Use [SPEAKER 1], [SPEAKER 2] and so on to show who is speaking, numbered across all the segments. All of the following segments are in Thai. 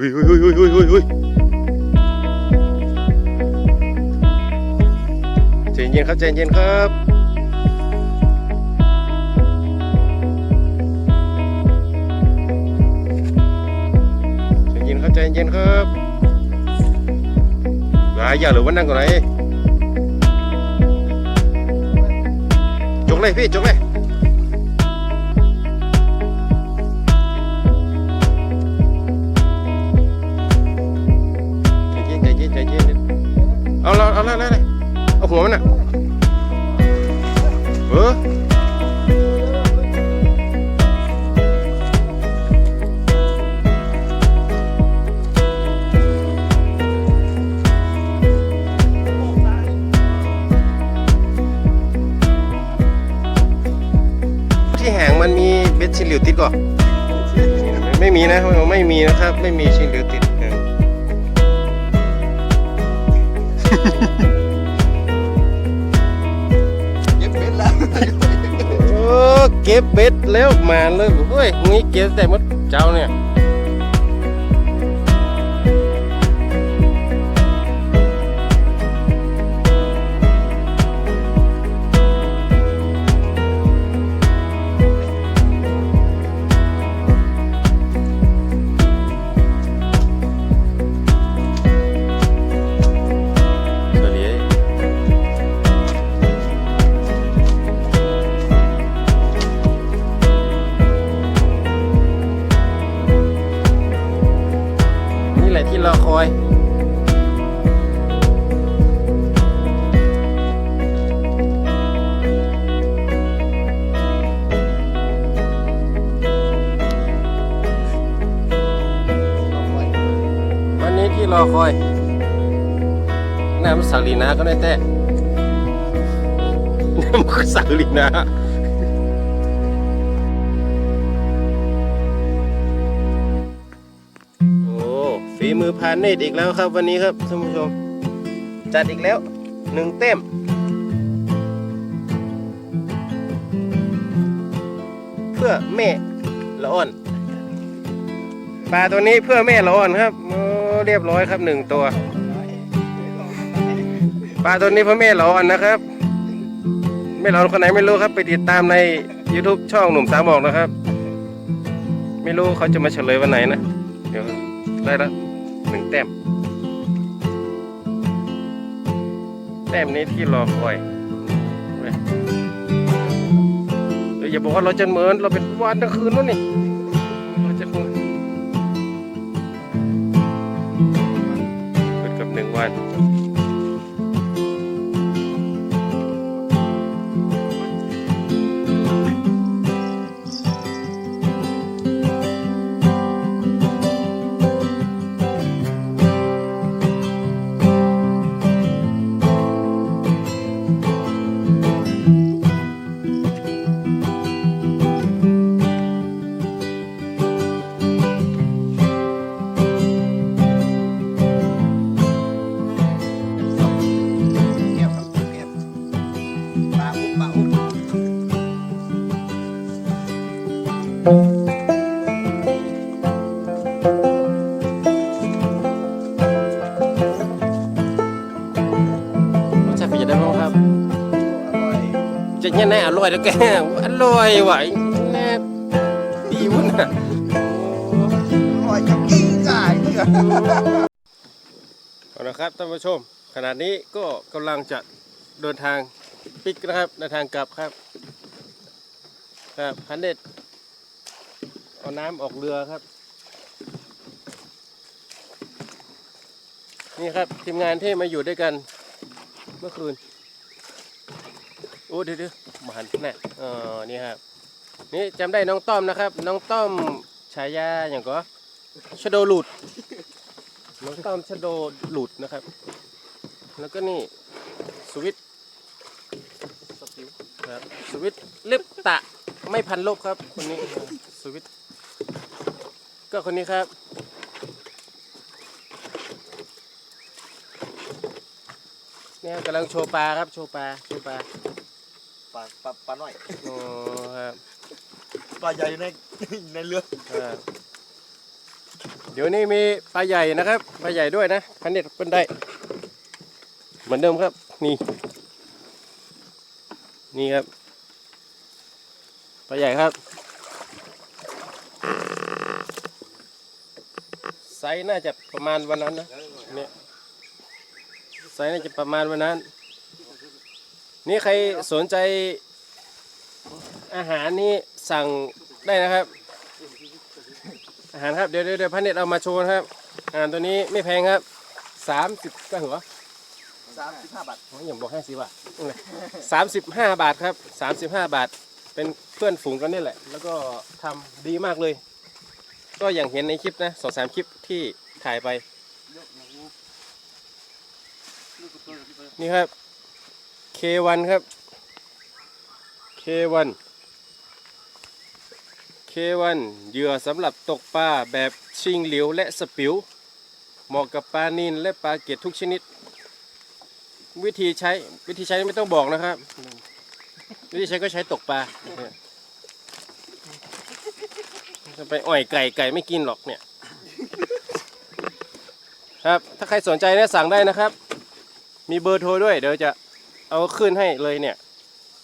[SPEAKER 1] เฮ้ยเฮ้ยเฮ้ยเฮ้ยเฮ้ยเฮ้ยเฮ้ยใจเย็นครับใจเย็นครับใจเย็นครับใจเย็นครับอย่าอย่าหรือว่านั่งก่อนไหนจกเลยพี่จกเลย เอาเราเอาละเอาละเอาหัวมันอะเออที่แหงมันมีเบ็ดชิลิวติดก่อไม่มีนะ ไม่มีนะครับ ไม่มีชิลิวติด เก็
[SPEAKER 2] บเป็นแล้ว
[SPEAKER 1] โอ้เก็บเบ็ดแล้วมาเลยเฮ้ยงี้เก็บแต่มดเจ้าเนี่ย รอคอย วันนี้ที่รอคอย น้ำสาลีนาก็ได้แต่น้ำสาลีนา มือพานเนตรอีกแล้วครับวันนี้ครับท่านผู้ชม จัดอีกแล้วหนึ่งเต็มเพื่อแม่ละอ่อนปลาตัวนี้เพื่อแม่ละอ่อนครับเรียบร้อยครับหนึ่งตัวปลาตัวนี้เพื่อแม่ละอ่อนนะครับไม่ละอ่อนคนไหนไม่รู้ครับ ไปติดตามใน YouTube ช่องหนุ่มสามบอกนะครับ ไม่รู้เขาจะมาเฉลยวันไหนนะ เดี๋ยวได้และหนึ่ง แต้ม แต้มนี้ที่รอคอยเดี๋ยวอย่าบอกว่าเราจะเหมือนเราเป็นวันทั้งคืนแล้วนี่ ยังไง
[SPEAKER 2] อร่อย
[SPEAKER 1] แล้วแกอร่อยไหวแน่ดีวุ่นอะ
[SPEAKER 2] อร่อยจังกิ้งก่ายเนี่ย
[SPEAKER 1] เอาละครับท่านผู้ชม ขณะนี้ก็กำลังจะเดินทางปิกนะครับเดินทางกลับครับครับพันเด็ดเอาน้ำออกเรือครับ นี่ครับทีมงานที่มาอยู่ด้วยกันเมื่อคืน โอ้เดี๋ยวเดี๋ยวมาหันแน่เออนี่ครับนี่จำได้น้องต้อมนะครับ น้องต้อมฉายาอย่างก็ชโดหลุด น้องต้อมชโดหลุดนะครับ แล้วก็นี่สวิตสวิตครับสวิตเล็บตะไม่พันลบครับคนนี้สวิตก็คนนี้ครับเนี่ยกำลังโชว์ปลาครับโชว์ปลาโชว์ปลา
[SPEAKER 2] ป ลาปลาปลาหน่อย
[SPEAKER 1] โอ้ครับ
[SPEAKER 2] ปลาใหญ่ในในเรือ
[SPEAKER 1] ครับเดี๋ยวนี้มีปลาใหญ่นะครับปลาใหญ่ด้วยนะพันเน็ตเป็นได้เหมือนเดิมครับ นี่ นี่ครับปลาใหญ่ครับไซส์น่าจะประมาณวันนั้นนะเนี่ยไซส์น่าจะประมาณวันนั้น นี่ใครสนใจอาหารนี่สั่งได้นะครับ อาหารครับเดี๋ยวเดี๋ยวเดี๋ยวพันเน็ตเอามาโชว์นะครับ อาหารตัวนี้ไม่แพงครับสามสิบก็หัว
[SPEAKER 2] สามสิบห้าบาท
[SPEAKER 1] อ๋ออย่างบอกห้าสิบบาทสามสิบห้าบาทครับสามสิบห้าบาท เป็นเพื่อนฝูงกันนี่แหละ แล้วก็ทำดีมากเลย ก็อย่างเห็นในคลิปนะสองสามคลิปที่ถ่ายไป นี่ครับ K1 ครับ K1 K1 เหยื่อสำหรับตกปลาแบบชิงเหลียวและสปิวเหมาะกับปลานิลและปลาเกตทุกชนิด วิธีใช้วิธีใช้ไม่ต้องบอกนะครับ วิธีใช้ก็ใช้ตกปลาจะไปอ่อยไก่ไก่ไม่กินหรอกเนี่ยครับถ้าใครสนใจเนี่ยสั่งได้นะครับ มีเบอร์โทรด้วยเดี๋ยวจะ เอาขึ้นให้เลยเนี่ย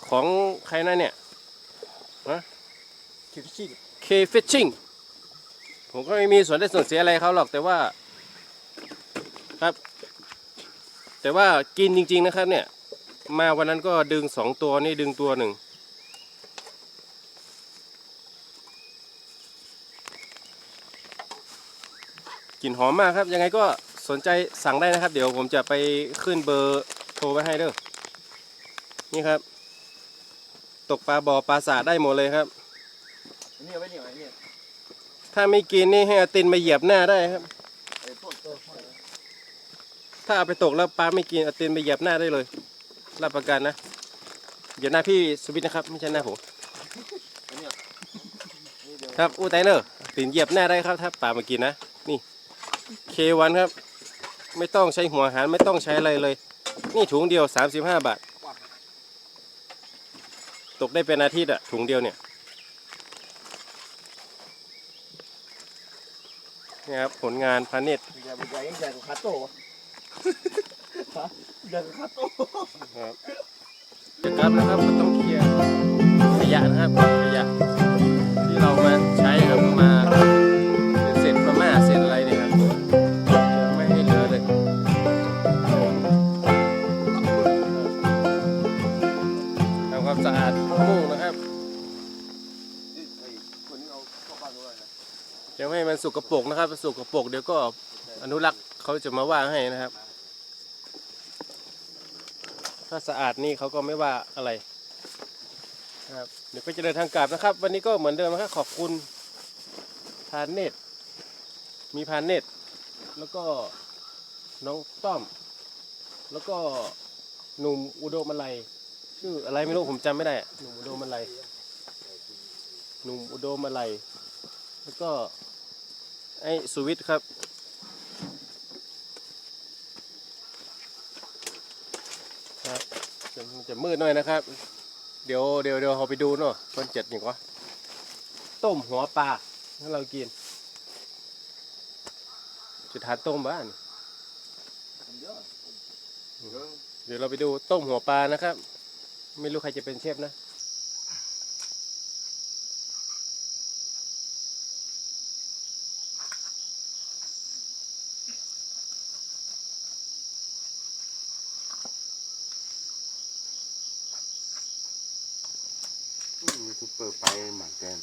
[SPEAKER 1] ของใครนะเนี่ย
[SPEAKER 2] คิวชิ่ง
[SPEAKER 1] K Fishing ผมก็ไม่มีส่วนได้ส่วนเสียอะไรเขาหรอกแต่ว่า ครับ แต่ว่ากินจริง ๆนะครับ เนี่ย มาวันนั้นก็ดึงสองตัวนี่ดึงตัวหนึ่งกลิ่นหอมมากครับ ยังไงก็สนใจสั่งได้นะครับ เดี๋ยวผมจะไปขึ้นเบอร์โทรไว้ให้เด้อ นี่ครับ ตกปลาบ่อปลาสาได้หมดเลยครับ
[SPEAKER 2] อันนี้เอาไว้นี่เอาไว้นี่
[SPEAKER 1] ถ้าไม่กินนี่ให้เอาตินมาเหยียบหน้าได้ครับ
[SPEAKER 2] ไอ้พวกตัว
[SPEAKER 1] ถ้าเอาไปตกแล้วปลาไม่กินเอาตินไปเหยียบหน้าได้เลย รับประกันนะเหยียบหน้าพี่สวิตนะครับ ไม่ใช่หน้าผม
[SPEAKER 2] อันนี้นี่เดี๋ยว
[SPEAKER 1] ครับอู้ไตเนอร์ตินเหยียบหน้าได้ครับ ถ้าปลามากินนะนี่เควันครับ ไม่ต้องใช้หัวอาหารไม่ต้องใช้อะไรเลย นี่ถุงเดียว 35 บาท ตกได้เป็นอาทิตย์อะถุงเดียวเนี่ยนี่ครับผลงานพาณิชย์
[SPEAKER 2] ใหญ่ใหญ่ยังใหญ่กว่าคาโต้วะฮะใหญ่กว่าคาโต้
[SPEAKER 1] ครับจะกลับนะครับก็ต้องเคลียร์ขยะนะครับขยะที่เรามาใช้ มันสกปรกนะครับสกปรกเดี๋ยวก็อนุรักษ์เขาจะมาว่าให้นะครับ ถ้าสะอาดนี่เขาก็ไม่ว่าอะไรนะครับเดี๋ยวก็จะเดินทางกลับนะครับ วันนี้ก็เหมือนเดิมนะครับขอบคุณพานเนตมีพานเนตแล้วก็น้องต้อม แล้วก็หนุ่มอุดมอะไรชื่ออะไรไม่รู้ผมจำไม่ได้หนุ่มอุดมอะไรหนุ่มอุดมอะไรแล้วก็ ไอ้สุวิทย์ครับ ครับจะจะมืดหน่อยนะครับ เดี๋ยวเดี๋ยวเดี๋ยวเราไปดูเนาะคนเจ็ดอย่างวะต้มหัวปลาให้เรากิน จะทานต้มบ้าน
[SPEAKER 2] เยอะเยอะ
[SPEAKER 1] เดี๋ยวเราไปดูต้มหัวปลานะครับ ไม่รู้ใครจะเป็นเชฟนะ
[SPEAKER 2] ยูทูบเบอร์ไปหมันแกน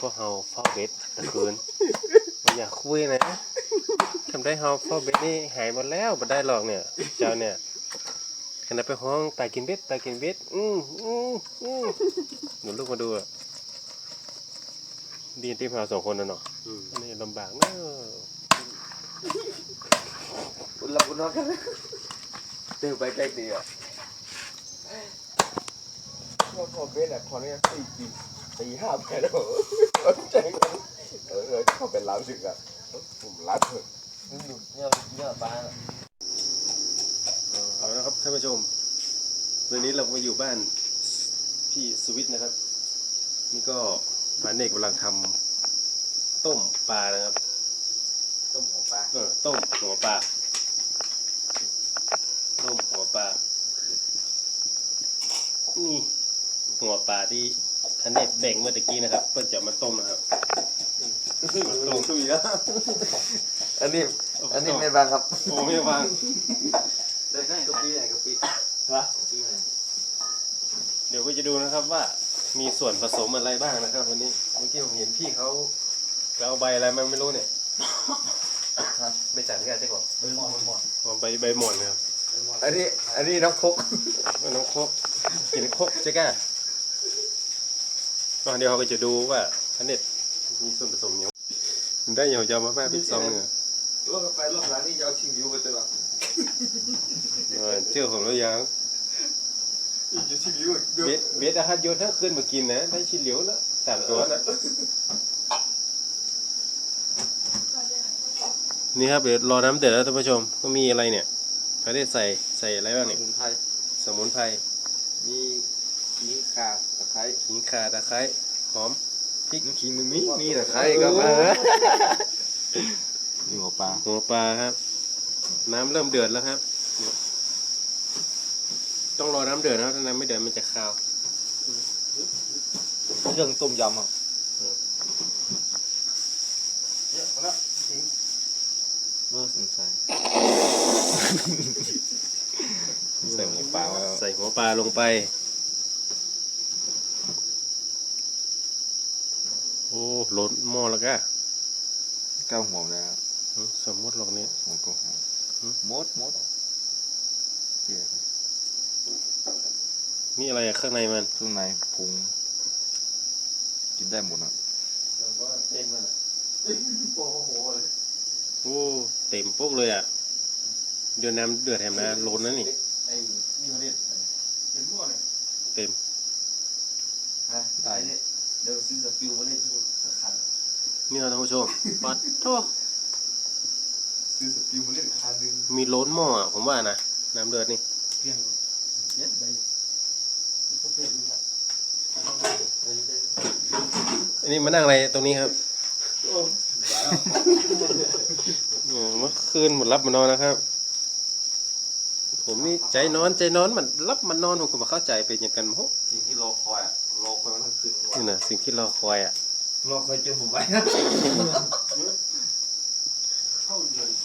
[SPEAKER 1] พวกเฮาเฝ้าเบ็ดตะคืนมันอยากคุยนะทำได้เฮาเฝ้าเบ็ดนี่หายหมดแล้วบ่ได้หรอกเนี่ย เจ้าเนี่ยขณะไปห้องตายกินเบ็ดตายกินเบ็ดอืมอืมอืมหนูลูกมาดูอะดีที่เราสองคนนะเนาะอันนี้ลำบากเนอะ
[SPEAKER 2] คุณหลับคุณนอนกันเดินไปใกล้เตีย ว่าพอเบสอะพอนี้ตีกินตีห้าแผ่นแล้วใจกันเออเออเข้าเป็นร้านสึกอะผมร้านเถอะนี่ดูเนี่ยเนี่ยปลา
[SPEAKER 1] เอาละครับท่านผู้ชมวันนี้เรามาอยู่บ้านพี่สวิทนะครับ นี่ก็ปาเนกกำลังทำต้มปลานะครับ
[SPEAKER 2] ต้มหัวปลา
[SPEAKER 1] เออต้มหัวปลาต้มหัวปลานี่ หัวปลาที่ทันเนตแบ่งเมื่อตะกี้นะครับ เพื่อจะเอามาต้มนะครับ
[SPEAKER 2] ลงทุยแล้วอันนี้ อันนี้ไม่บางครับ
[SPEAKER 1] โอ้ไม่วาง
[SPEAKER 2] ได้ได้กะปิไหนกะปิวะกะปิไหน
[SPEAKER 1] เดี๋ยวก็จะดูนะครับว่ามีส่วนผสมอะไรบ้างนะครับวันนี้เมื่อกี้ผมเห็นพี่เขาเอาใบอะไรมาไม่รู้เนี่ยใบจันทร์ก็อาจจะก่อน
[SPEAKER 2] ใบมอนใบมอน
[SPEAKER 1] เอาใบใบหม่อนนะครับ
[SPEAKER 2] อันนี้อันนี้น้ำคก
[SPEAKER 1] ว่าน้องครกกินครกใช่ก้า ก็เดี๋ยวเขาก็จะดูว่าทันเน็ตมีส่วนผสมอย่างมันได้อย่างจะเอามาแม่พิซซองเนี่ย
[SPEAKER 2] รอบไปรอบหลังนี่จะเอาชิงวิวไปตัวละ
[SPEAKER 1] เออเชื่อผมแล้วยัง
[SPEAKER 2] จะชิงวิวเดี๋ยว
[SPEAKER 1] เบสเบสอาหารโยนถ้าขึ้นมากินนะ ได้ชิ้นเหลียวนะสามตัวนะนี่ครับเดี๋ยวรอน้ำเดือดแล้วท่านผู้ชม ก็มีอะไรเนี่ยทันเน็ตใส่ใส่อะไรบ้าง
[SPEAKER 2] ส
[SPEAKER 1] เนี่ย
[SPEAKER 2] มุนไพร
[SPEAKER 1] สมุนไพร
[SPEAKER 2] มีขิงข่าตะ ไคร้
[SPEAKER 1] ขิงข่าตะไคร้หอม
[SPEAKER 2] พริกขิงมันมีมีตะไคร้ก็มานี่หัวปลา
[SPEAKER 1] หัวปลาครับ น้ำเริ่มเดือดแล้วครับ ต้องรอน้ำเดือดนะครับถ้าน้ำไม่เดือดมันจะคาว
[SPEAKER 2] เครื่องต้มยำอะ
[SPEAKER 1] เออ
[SPEAKER 2] เนี่ยพอแล้วเออสงสัยใส่หัวปลาแล้ว
[SPEAKER 1] ใส่หัวปลาลงไป โอ้ล้นหม้อแล้วก็
[SPEAKER 2] ก้าวหัวแล้ว
[SPEAKER 1] อืมสมมติลงนี้
[SPEAKER 2] หัวก็หอม
[SPEAKER 1] หืม
[SPEAKER 2] มดมดเจี๊ยบ
[SPEAKER 1] นี่อะไรอะข้างในมัน
[SPEAKER 2] เครื่องในพุงกินได้หมดอะ
[SPEAKER 1] เต็มมันโอ้เต็มปุ๊กเลยอะเดือดน้ำเดือดแถมนะล้นนะนี่
[SPEAKER 2] ไอ้นี่มาเล่นเป็นหม้อเลย
[SPEAKER 1] เต็ม
[SPEAKER 2] ฮะได้เดี๋ยวซื้อสปิวมาเล่นที่สักคัน
[SPEAKER 1] นี่เราท่านผู้ชมปัดโท
[SPEAKER 2] ซื้อสปิวมาเล่นคันหนึง
[SPEAKER 1] มีล้นหม้ออะผมว่านะน้ำเดือดนี่
[SPEAKER 2] เพียงเย็ดได้
[SPEAKER 1] อันนี้มานั่งอะไรตรงนี้ครับ
[SPEAKER 2] โอ้หวานแล้ว
[SPEAKER 1] เออเมื่อคืนหมดรับมานอนนะครับ ผมนี่ใจนอนใจนอนมันรับมันนอนผมก็มาเข้าใจเป็นอย่างกันโห
[SPEAKER 2] สิ่งที่รอคอยอะรอคอยมาทั้งคืน
[SPEAKER 1] นี่นะสิ่งที่เราคอยอะ
[SPEAKER 2] รอคอยจนผมไปนะ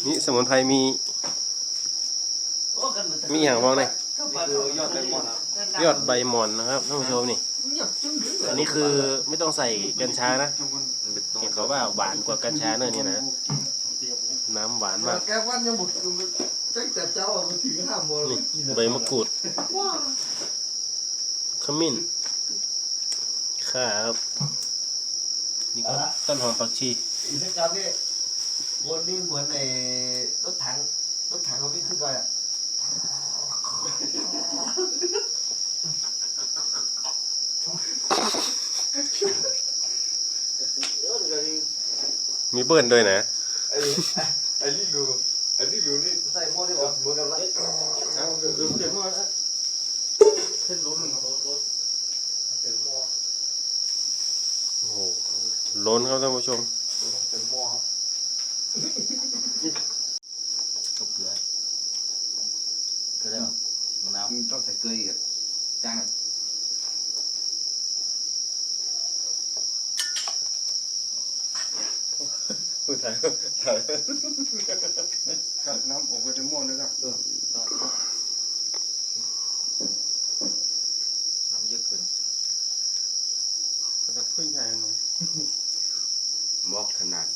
[SPEAKER 1] นี่สมุนไพรมี มีอย่างบ้างเนี่ย
[SPEAKER 2] นี่คือยอดเลมอนอะ
[SPEAKER 1] ยอดใบหม่อนนะครับท่านผู้ชมนี่ อันนี้คือไม่ต้องใส่กัญชานะ
[SPEAKER 2] มันเป็นต้น
[SPEAKER 1] เห็นเขาว่าหวานกว่ากัญชาเนอะนี่นะน้ำหวานมาก
[SPEAKER 3] แกวันยังบุก ตั้งแต่เจ้าอะมาถึงห้าโมง
[SPEAKER 1] นี่ใบมะกรูดขมิ้นข่าครับนี่ก็ต้นหอมผักชี
[SPEAKER 3] อีกสักจานนี่วนนี่เหมือนไอ้รถถังรถถังเขาวิ่งขึ้นไปอะ
[SPEAKER 1] มีเบิ้ลด้วยนะ
[SPEAKER 2] ไอ้ไอ้นี่รู้ไอ้นี่รู้นี่
[SPEAKER 3] ใส่หม้อที่บอกเหมือนกันละ
[SPEAKER 2] เอาเดี๋ยวเดี๋ยวมาแล้วเส้นล้นมันล้นล้นเต็มหม้อ
[SPEAKER 1] โอ้โหล้นครับท่านผู้ชม
[SPEAKER 2] เต็มหม้อครับกับเกลือเกลือได้ป่ะมะนาว
[SPEAKER 3] ต้องใส่เกลืออีกอะจาง อะ
[SPEAKER 2] พูดไทยถ่าย
[SPEAKER 3] กับน้ำออกไปในหม้อนึงอะ
[SPEAKER 2] น้ำเยอะเกิน
[SPEAKER 1] จะพึ่งใหญ่หน่อย
[SPEAKER 2] มอกขนาด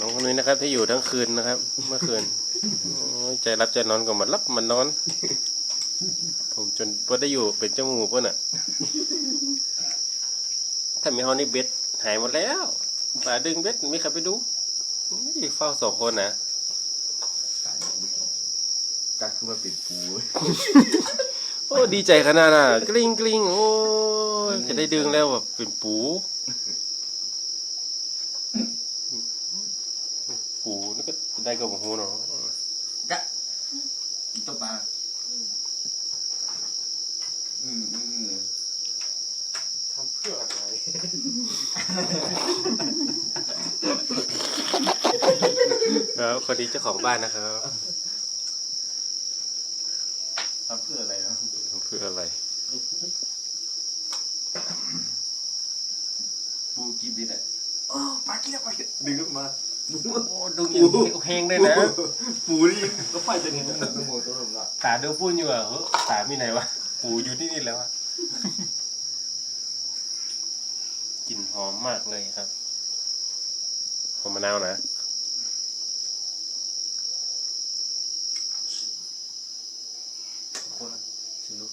[SPEAKER 1] น้องคนนี้นะครับที่อยู่ทั้งคืนนะครับ เมื่อคืนใจรับใจนอนก็มันรับมันนอน ผมจนพอได้อยู่เป็นเจ้าหมูป่ะน่ะ ถ้ามีฮอนนี่เบ็ดหายหมดแล้วป่าดึงเบ็ดไม่ใครไปดูนี่เฝ้าสองคนนะ
[SPEAKER 2] ตายกัดขึ้นมาเป็นปู
[SPEAKER 1] โอ้ดีใจขนาดน่ะ กลิ้งกลิ้งโอ้ยจะได้ดึงแล้วแบบเป็นปู ปูนี่ก็ได้กับหูเนาะ
[SPEAKER 3] ต้มปลาอืมอืมอืม
[SPEAKER 2] ทำเพื่อ อะไร
[SPEAKER 1] แล้วคนนี้เจ้าของบ้านนะครับ
[SPEAKER 3] ทำเพื่ออะไรเนาะ
[SPEAKER 1] เพื่ออะไร
[SPEAKER 3] ปูกีบิดอะโอ้ปลากินแล้วปลากินดึงขึ้นมา
[SPEAKER 1] โอ้ดูอย่างเฮงเลยนะ
[SPEAKER 3] ปูนี่ก็ไฟจะเนี่ยนึกหมดตัวผมละ
[SPEAKER 1] ตาดูพูดอยู่อะเฮ้ยตามีไหนวะปูอยู่ที่นี่แล้วอะ กลิ่นหอมมากเลยครับ หอมมะนาวนะ
[SPEAKER 3] คนละชิมดู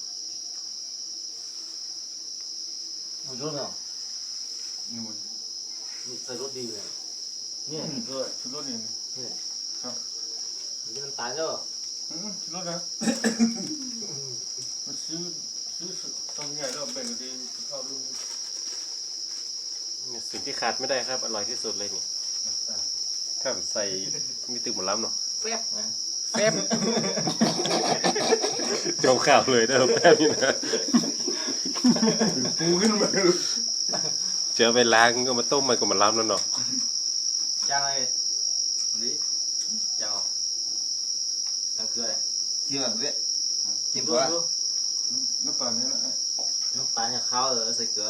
[SPEAKER 3] มันรสอะนี่มัน
[SPEAKER 4] ใส่รสดีเลย
[SPEAKER 3] เนี่ยก็ชุดรสนี่
[SPEAKER 4] นี่มันตายแล้ว
[SPEAKER 3] อืมชุดรสนะ มันซื้อซื้อตรงใหญ่แล้วแบ่งกันดีข้าวลูก
[SPEAKER 1] สิ่งที่ขาดไม่ได้ครับ อร่อยที่สุดเลยนี่
[SPEAKER 3] น้ำตาล
[SPEAKER 1] ถ้าผมใส่มีตึกหมดล้ำเนาะ
[SPEAKER 4] แป๊บนะ
[SPEAKER 1] แป๊บจมข่าวเลยนะแป๊บนี่นะ
[SPEAKER 3] ปูขึ้นมา
[SPEAKER 1] เจอไปล้างก็มาต้มมันก็มาล้ำแล้วเนาะ
[SPEAKER 4] จ้างอะไรนี่จ้างจ้างคืออะไร
[SPEAKER 3] ชิมแบบนี้
[SPEAKER 4] กินดูดู
[SPEAKER 3] น้ำปลาเนี่ยนะ
[SPEAKER 4] น้ำปลาเนี่ยข้าวเออใส่เกลือ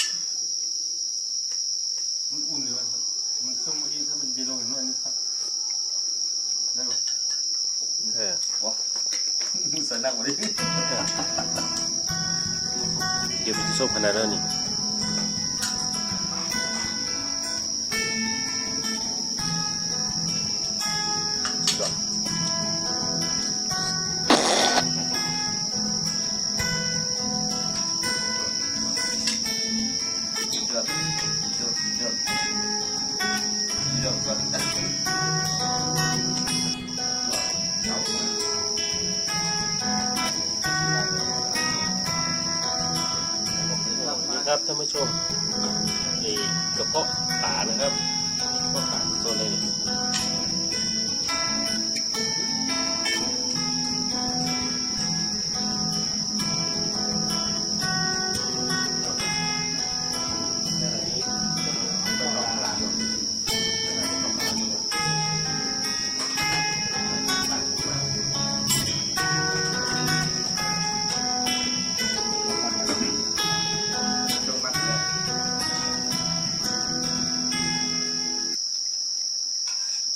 [SPEAKER 1] นั่
[SPEAKER 3] งวั
[SPEAKER 1] นนี้เดี๋
[SPEAKER 4] ยวไป
[SPEAKER 1] ที่โซ่ขนาดนั้นนี่
[SPEAKER 3] เพาะ
[SPEAKER 1] ปลานะครับกระเพาะป่าโซนนี้